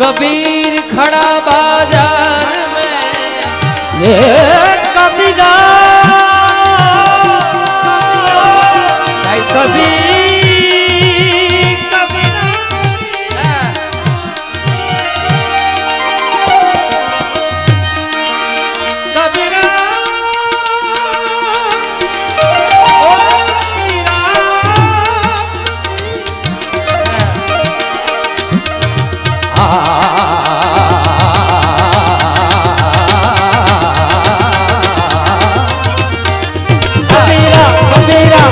कबीर खड़ा बाज़ार में। कबीरा कबीरा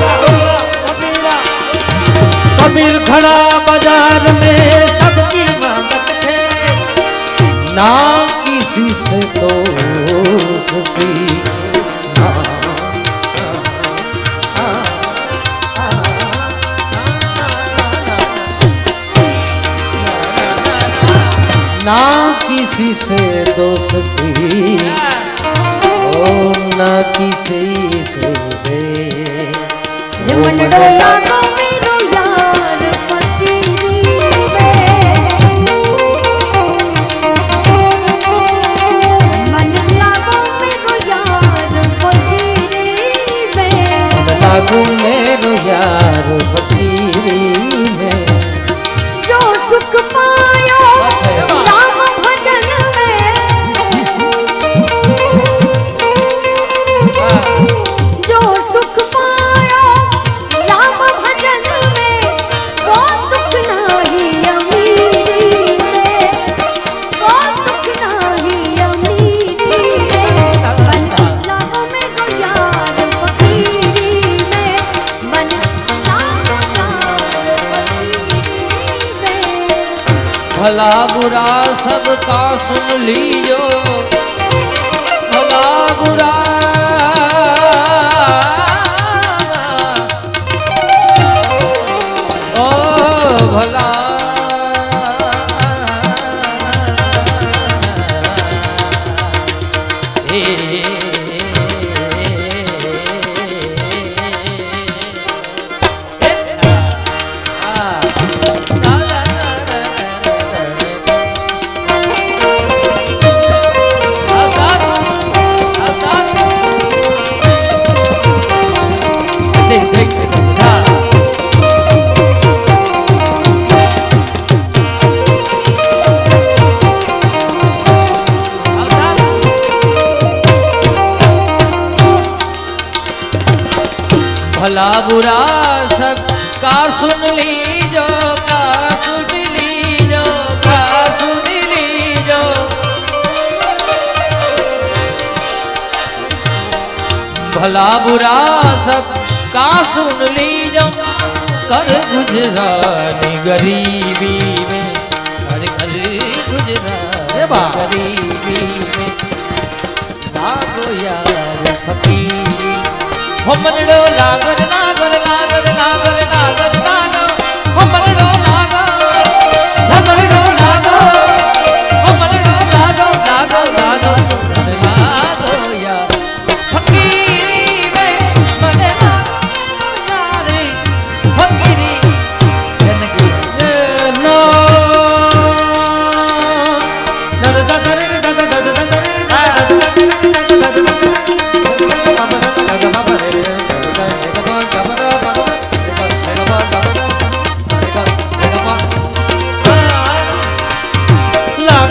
कबीरा कबीर खड़ा बाजार में सबकी मदद थे ना ना किसी से दोस्ती। ओ ना किसी से दे भला बुरा सबका सुन लीजो ભલા બુરા સબકા સુન લીજો કા સુન લીજો કા સુન લીજો. ભલા બુરા સબકા સુન લીજો કર ગુજરાની ગરીબી મે હર ઘર ગુજરાની ગરીબી મે લાગો યા હમણો લાગણ લાગ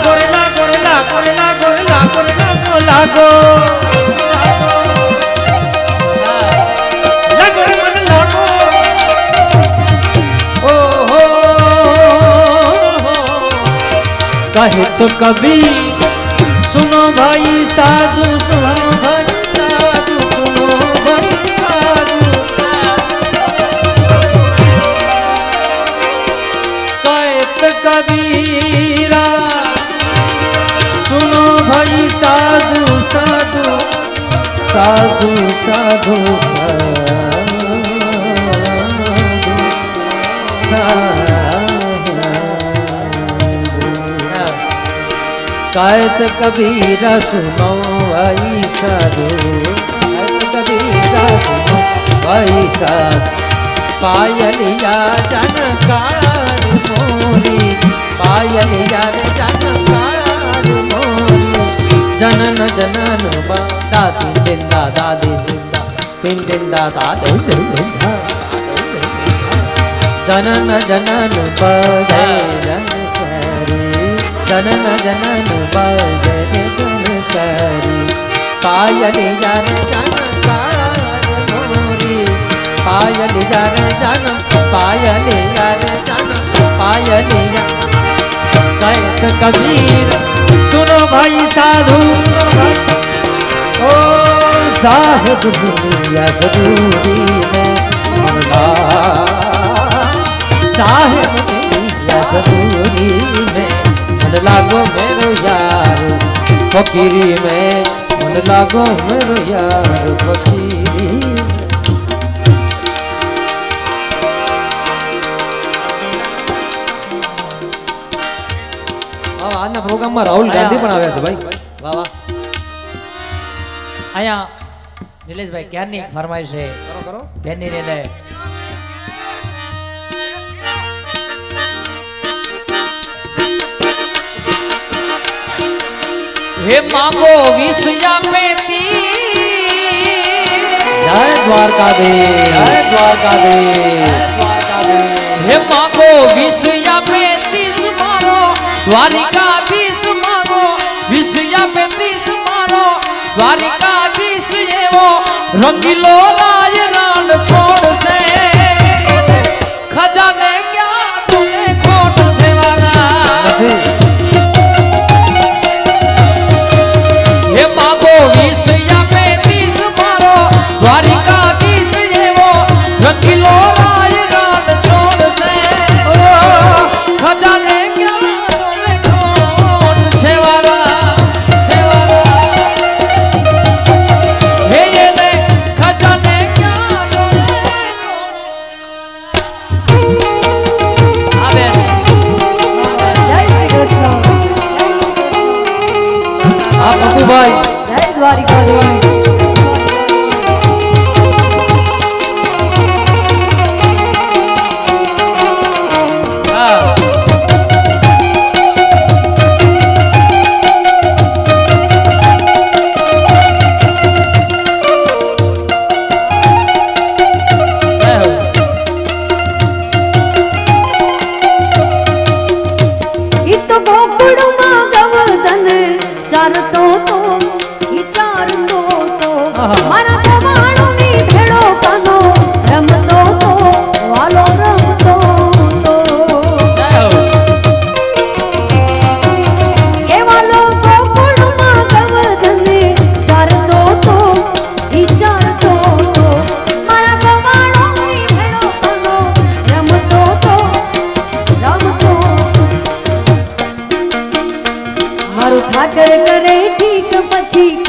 લાગો રે લાગો રે લાગો રે લાગો રે લાગો રે લાગો લાગો કહે તો કભી સુનો ભાઈ, સાધુ, સુનો ભાઈ. સાધુ સાધુ કાયત કબીરા સુનો ભાઈ સાધુ કાયત કબીરા સુનો ભાઈ સાધુ પાયલિયા જન કાળ જન કાળ जनन जनन बा। दादी बिंदा दादी बिंदा बिन बिंदा दादी बिंदा जनन जनन बा। जय जन सरी जनन जनन बा। जय जन सरी पायली जन जन मोरी पायली जन जन पायली जन जन पायली जय कबीर सुनो भाई साधु। ओ साहेब दुनिया ज़रूरी में साहेब दुनिया ज़रूरी में मन लागो मेरो यार, फकीरी में। मन लागो मेरो यार, फकीरी પ્રોગ્રામમાં રાહુલ ગાંધી પણ આવ્યા છે ભાઈ. વાહ વાહ. અહીંયા નિલેશભાઈ ક્યારની ફરમાઈશ છે? કરો કરો. બેનની રેલે હે માંગો વિસયા પેતી જય દ્વારકાધીશ. જય દ્વારકાધીશ. હે માંગો વિસયા પેતીસ મારો દ્વારિકાધીશ દ્વારિકાધીશ એવો રંગીલો ચારતો તો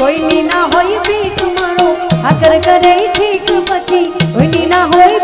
કોઈની ના હોય બીક મારો. આગળ કરે ઠીક પછી. કોઈની ના હોય